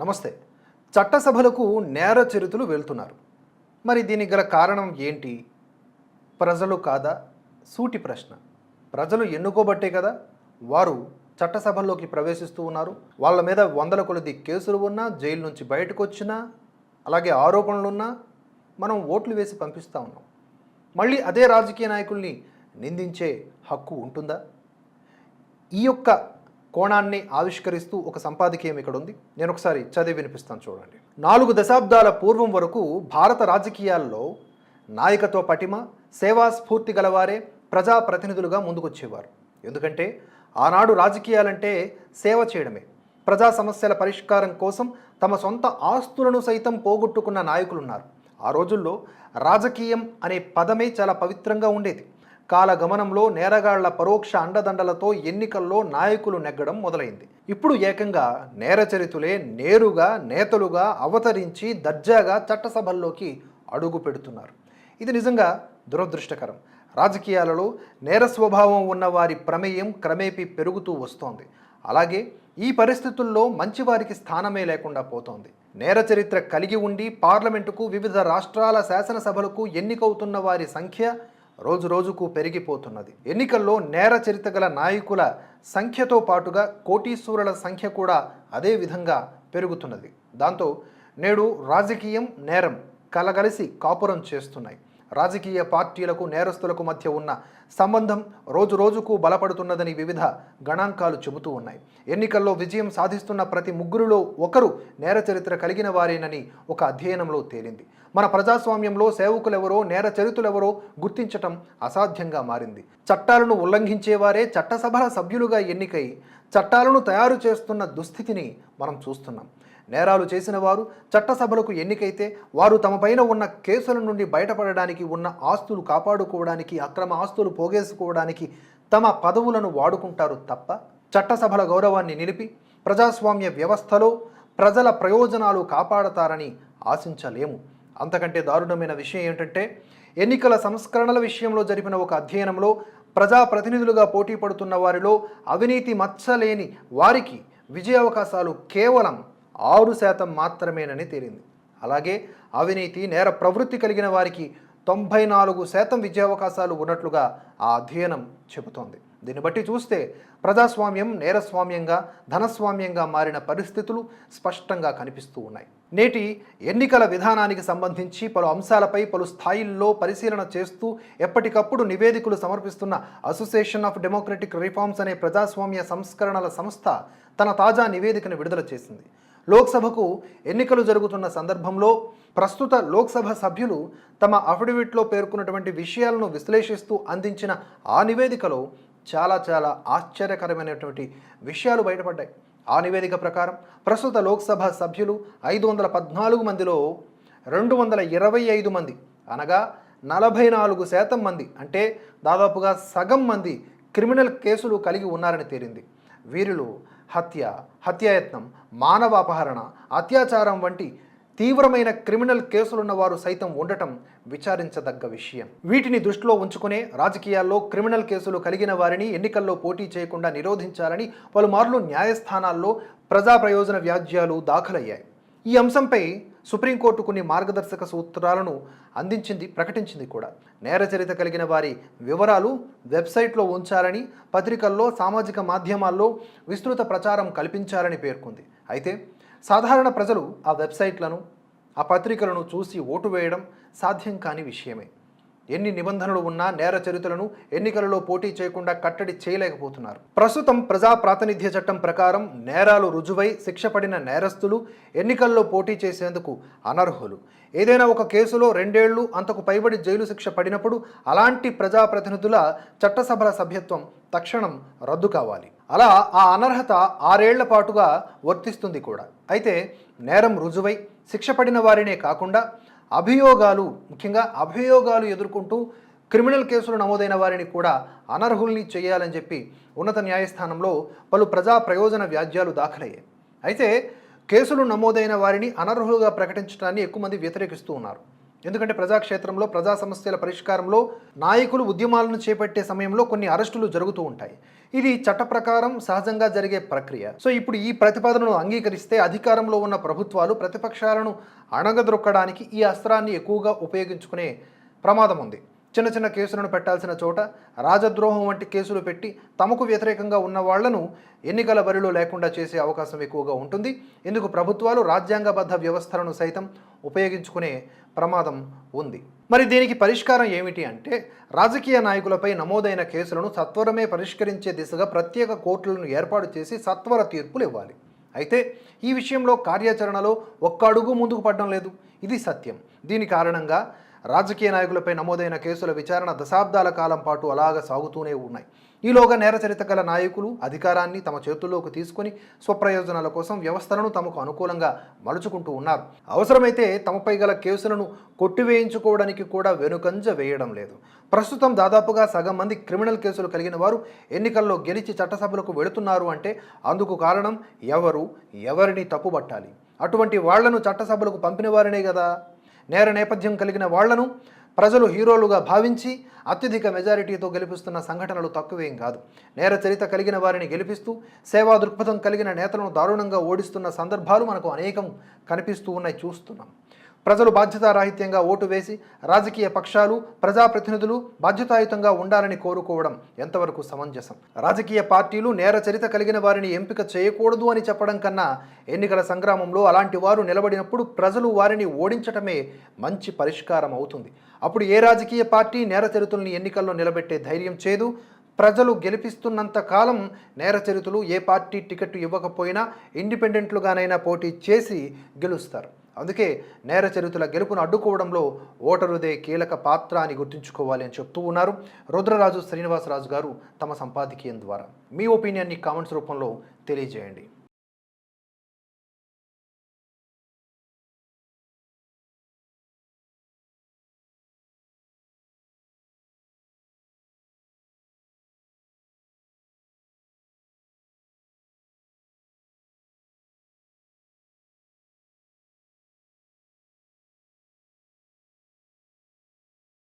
నమస్తే. చట్టసభలకు నేర చరితులు వెళ్తున్నారు. మరి దీనికి గల కారణం ఏంటి? ప్రజలు కాదా? సూటి ప్రశ్న. ప్రజలు ఎన్నుకోబట్టే కదా? వారు చట్టసభల్లోకి ప్రవేశిస్తూ ఉన్నారు. వాళ్ళ మీద వందల కొలది కేసులు ఉన్నా జైలు నుంచి బయటకు వచ్చినా అలాగే ఆరోపణలున్నా మనం ఓట్లు వేసి పంపిస్తూ ఉన్నాం. మళ్ళీ అదే రాజకీయ నాయకుల్ని నిందించే హక్కు ఉంటుందా? ఈ యొక్క కోణాన్ని ఆవిష్కరిస్తూ ఒక సంపాదకీయం ఇక్కడ ఉంది నేను ఒకసారి చదివి వినిపిస్తాను చూడండి. నాలుగు దశాబ్దాల పూర్వం వరకు భారత రాజకీయాల్లో నాయకత్వ పటిమ సేవా స్ఫూర్తి గలవారే ప్రజాప్రతినిధులుగా ముందుకొచ్చేవారు. ఎందుకంటే ఆనాడు రాజకీయాలంటే సేవ చేయడమే. ప్రజా సమస్యల పరిష్కారం కోసం తమ సొంత ఆస్తులను సైతం పోగొట్టుకున్న నాయకులున్నారు. ఆ రోజుల్లో రాజకీయం అనే పదమే చాలా పవిత్రంగా ఉండేది. కాలగమనంలో నేరగాళ్ళ పరోక్ష అండదండలతో ఎన్నికల్లో నాయకులు నెగ్గడం మొదలైంది. ఇప్పుడు ఏకంగా నేరచరితులే నేరుగా నేతలుగా అవతరించి దర్జాగా చట్టసభల్లోకి అడుగు పెడుతున్నారు. ఇది నిజంగా దురదృష్టకరం. రాజకీయాలలో నేర స్వభావం ఉన్న వారి ప్రమేయం క్రమేపీ పెరుగుతూ వస్తోంది. అలాగే ఈ పరిస్థితుల్లో మంచివారికి స్థానమే లేకుండా పోతోంది. నేర చరిత్ర కలిగి ఉండి పార్లమెంటుకు వివిధ రాష్ట్రాల శాసనసభలకు ఎన్నికవుతున్న వారి సంఖ్య రోజు రోజుకు పెరిగిపోతున్నది. ఎన్నికల్లో నేర చరిత్ర గల నాయకుల సంఖ్యతో పాటుగా కోటీశ్వరుల సంఖ్య కూడా అదే విధంగా పెరుగుతున్నది. దాంతో నేడు రాజకీయం నేరం కలగలిసి కాపురం చేస్తున్నాయి. రాజకీయ పార్టీలకు నేరస్తులకు మధ్య ఉన్న సంబంధం రోజు రోజుకు బలపడుతున్నదని వివిధ గణాంకాలు చెబుతూ ఉన్నాయి. ఎన్నికల్లో విజయం సాధిస్తున్న ప్రతి ముగ్గురులో ఒకరు నేర చరిత్ర కలిగిన వారేనని ఒక అధ్యయనంలో తేలింది. మన ప్రజాస్వామ్యంలో సేవకులెవరో నేర చరితులెవరో గుర్తించటం అసాధ్యంగా మారింది. చట్టాలను ఉల్లంఘించేవారే చట్టసభల సభ్యులుగా ఎన్నికై చట్టాలను తయారు చేస్తున్న దుస్థితిని మనం చూస్తున్నాం. నేరాలు చేసిన వారు చట్టసభలకు ఎన్నికైతే వారు తమపైన ఉన్న కేసుల నుండి బయటపడడానికి ఉన్న ఆస్తులు కాపాడుకోవడానికి అక్రమ ఆస్తులు పోగేసుకోవడానికి తమ పదవులను వాడుకుంటారు తప్ప చట్టసభల గౌరవాన్ని నిలిపి ప్రజాస్వామ్య వ్యవస్థలో ప్రజల ప్రయోజనాలు కాపాడతారని ఆశించలేము. అంతకంటే దారుణమైన విషయం ఏంటంటే ఎన్నికల సంస్కరణల విషయంలో జరిపిన ఒక అధ్యయనంలో ప్రజాప్రతినిధులుగా పోటీ పడుతున్న వారిలో అవినీతి మచ్చలేని వారికి విజయావకాశాలు కేవలం ఆరు శాతం మాత్రమేనని తేలింది. అలాగే అవినీతి నేర ప్రవృత్తి కలిగిన వారికి తొంభై నాలుగు శాతం విద్యావకాశాలు ఉన్నట్లుగా ఆ అధ్యయనం చెబుతోంది. దీన్ని బట్టి చూస్తే ప్రజాస్వామ్యం నేరస్వామ్యంగా ధనస్వామ్యంగా మారిన పరిస్థితులు స్పష్టంగా కనిపిస్తూ ఉన్నాయి. నేటి ఎన్నికల విధానానికి సంబంధించి పలు అంశాలపై పలు స్థాయిల్లో పరిశీలన చేస్తూ ఎప్పటికప్పుడు నివేదికలు సమర్పిస్తున్న అసోసియేషన్ ఆఫ్ డెమోక్రటిక్ రిఫార్మ్స్ అనే ప్రజాస్వామ్య సంస్కరణల సంస్థ తన తాజా నివేదికను విడుదల చేసింది. లోక్సభకు ఎన్నికలు జరుగుతున్న సందర్భంలో ప్రస్తుత లోక్సభ సభ్యులు తమ అఫిడవిట్లో పేర్కొన్నటువంటి విషయాలను విశ్లేషిస్తూ అందించిన ఆ నివేదికలో చాలా చాలా ఆశ్చర్యకరమైనటువంటి విషయాలు బయటపడ్డాయి. ఆ నివేదిక ప్రకారం ప్రస్తుత లోక్సభ సభ్యులు ఐదు వందల పద్నాలుగు మందిలో రెండు వందల ఇరవై ఐదు మంది అనగా నలభై నాలుగు శాతం మంది అంటే దాదాపుగా సగం మంది క్రిమినల్ కేసులు కలిగి ఉన్నారని తేలింది. వీరిలో హత్య హత్యాయత్నం మానవ అపహరణ అత్యాచారం వంటి తీవ్రమైన క్రిమినల్ కేసులున్న వారు సైతం ఉండటం విచారించదగ్గ విషయం. వీటిని దృష్టిలో ఉంచుకునే రాజకీయాల్లో క్రిమినల్ కేసులు కలిగిన వారిని ఎన్నికల్లో పోటీ చేయకుండా నిరోధించాలని పలుమార్లు న్యాయస్థానాల్లో ప్రజా ప్రయోజన వ్యాజ్యాలు దాఖలయ్యాయి. ఈ అంశంపై సుప్రీంకోర్టు కొన్ని మార్గదర్శక సూత్రాలను అందించింది ప్రకటించింది కూడా. నేర చరిత్ర కలిగిన వారి వివరాలు వెబ్సైట్లో ఉంచాలని పత్రికల్లో సామాజిక మాధ్యమాల్లో విస్తృత ప్రచారం కల్పించాలని పేర్కొంది. అయితే సాధారణ ప్రజలు ఆ వెబ్సైట్లను ఆ పత్రికలను చూసి ఓటు వేయడం సాధ్యం కాని విషయమే. ఎన్ని నిబంధనలు ఉన్నా నేర చరిత్రలను ఎన్నికలలో పోటీ చేయకుండా కట్టడి చేయలేకపోతున్నారు. ప్రస్తుతం ప్రజా ప్రాతినిధ్య చట్టం ప్రకారం నేరాలు రుజువై శిక్ష పడిన నేరస్తులు ఎన్నికల్లో పోటీ చేసేందుకు అనర్హులు. ఏదైనా ఒక కేసులో రెండేళ్ళు అంతకు పైబడి జైలు శిక్ష పడినప్పుడు అలాంటి ప్రజాప్రతినిధుల చట్టసభల సభ్యత్వం తక్షణం రద్దు కావాలి. అలా ఆ అనర్హత ఆరేళ్ళ పాటుగా వర్తిస్తుంది కూడా. అయితే నేరం రుజువై శిక్ష పడిన వారినే కాకుండా అభియోగాలు ముఖ్యంగా అభియోగాలు ఎదుర్కొంటూ క్రిమినల్ కేసులు నమోదైన వారిని కూడా అనర్హుల్ని చేయాలని చెప్పి ఉన్నత న్యాయస్థానంలో పలు ప్రజా ప్రయోజన వ్యాజ్యాలు దాఖలయ్యాయి. అయితే కేసులు నమోదైన వారిని అనర్హులుగా ప్రకటించడాన్ని ఎక్కువ మంది వ్యతిరేకిస్తూ ఉన్నారు. ఎందుకంటే ప్రజాక్షేత్రంలో ప్రజా సమస్యల పరిష్కారంలో నాయకులు ఉద్యమాలను చేపట్టే సమయంలో కొన్ని అరెస్టులు జరుగుతూ ఉంటాయి. ఇది చట్ట ప్రకారం సహజంగా జరిగే ప్రక్రియ. సో ఇప్పుడు ఈ ప్రతిపాదనను అంగీకరిస్తే అధికారంలో ఉన్న ప్రభుత్వాలు ప్రతిపక్షాలను అణగదొక్కడానికి ఈ అస్త్రాన్ని ఎక్కువగా ఉపయోగించుకునే ప్రమాదం ఉంది. చిన్న చిన్న కేసులను పెట్టాల్సిన చోట రాజద్రోహం వంటి కేసులు పెట్టి తమకు వ్యతిరేకంగా ఉన్న వాళ్ళను ఎన్నికల బరిలో లేకుండా చేసే అవకాశం ఎక్కువగా ఉంటుంది. ఇందుకు ప్రభుత్వాలు రాజ్యాంగబద్ధ వ్యవస్థలను సైతం ఉపయోగించుకునే ప్రమాదం ఉంది. మరి దీనికి పరిష్కారం ఏమిటి అంటే రాజకీయ నాయకులపై నమోదైన కేసులను సత్వరమే పరిష్కరించే దిశగా ప్రత్యేక కోర్టులను ఏర్పాటు చేసి సత్వర తీర్పులు ఇవ్వాలి. అయితే ఈ విషయంలో కార్యాచరణలో ఒక్క అడుగు ముందుకు పడడం లేదు. ఇది సత్యం. దీని కారణంగా రాజకీయ నాయకులపై నమోదైన కేసుల విచారణ దశాబ్దాల కాలం పాటు అలాగ సాగుతూనే ఉన్నాయి. ఈలోగా నేరచరిత గల నాయకులు అధికారాన్ని తమ చేతుల్లోకి తీసుకొని స్వప్రయోజనాల కోసం వ్యవస్థలను తమకు అనుకూలంగా మలుచుకుంటూ ఉన్నారు. అవసరమైతే తమపై గల కేసులను కొట్టివేయించుకోవడానికి కూడా వెనుకంజ వేయడం లేదు. ప్రస్తుతం దాదాపుగా సగం మంది క్రిమినల్ కేసులు కలిగిన వారు ఎన్నికల్లో గెలిచి చట్టసభలకు వెళుతున్నారు అంటే అందుకు కారణం ఎవరు ఎవరిని తప్పుబట్టాలి అటువంటి వాళ్ళను చట్టసభలకు పంపిన వారినే కదా నేర నేపథ్యం కలిగిన వాళ్ళను ప్రజలు హీరోలుగా భావించి అత్యధిక మెజారిటీతో గెలిపిస్తున్న సంఘటనలు తక్కువేం కాదు. నేర చరిత కలిగిన వారిని గెలిపిస్తూ సేవా దృక్పథం కలిగిన నేతలను దారుణంగా ఓడిస్తున్న సందర్భాలు మనకు అనేకం కనిపిస్తూ ఉన్నాయి చూస్తున్నాం. ప్రజలు బాధ్యతారాహిత్యంగా ఓటు వేసి రాజకీయ పక్షాలు ప్రజాప్రతినిధులు బాధ్యతాయుతంగా ఉండాలని కోరుకోవడం ఎంతవరకు సమంజసం? రాజకీయ పార్టీలు నేర చరిత కలిగిన వారిని ఎంపిక చేయకూడదు అని చెప్పడం కన్నా ఎన్నికల సంగ్రామంలో అలాంటి వారు నిలబడినప్పుడు ప్రజలు వారిని ఓడించటమే మంచి పరిష్కారం అవుతుంది. అప్పుడు ఏ రాజకీయ పార్టీ నేర చరితుల్ని ఎన్నికల్లో నిలబెట్టే ధైర్యం చేదు? ప్రజలు గెలిపిస్తున్నంత కాలం నేర చరితులు ఏ పార్టీ టికెట్ ఇవ్వకపోయినా ఇండిపెండెంట్లుగానైనా పోటీ చేసి గెలుస్తారు. అందుకే నేర చరిత్రల గెలుపును అడ్డుకోవడంలో ఓటరుదే కీలక పాత్ర అని గుర్తుంచుకోవాలి అని చెప్తూ ఉన్నారు. రుద్రరాజు శ్రీనివాసరాజు గారు తమ సంపాదకీయం ద్వారా. మీ ఒపీనియన్ని కామెంట్స్ రూపంలో తెలియజేయండి.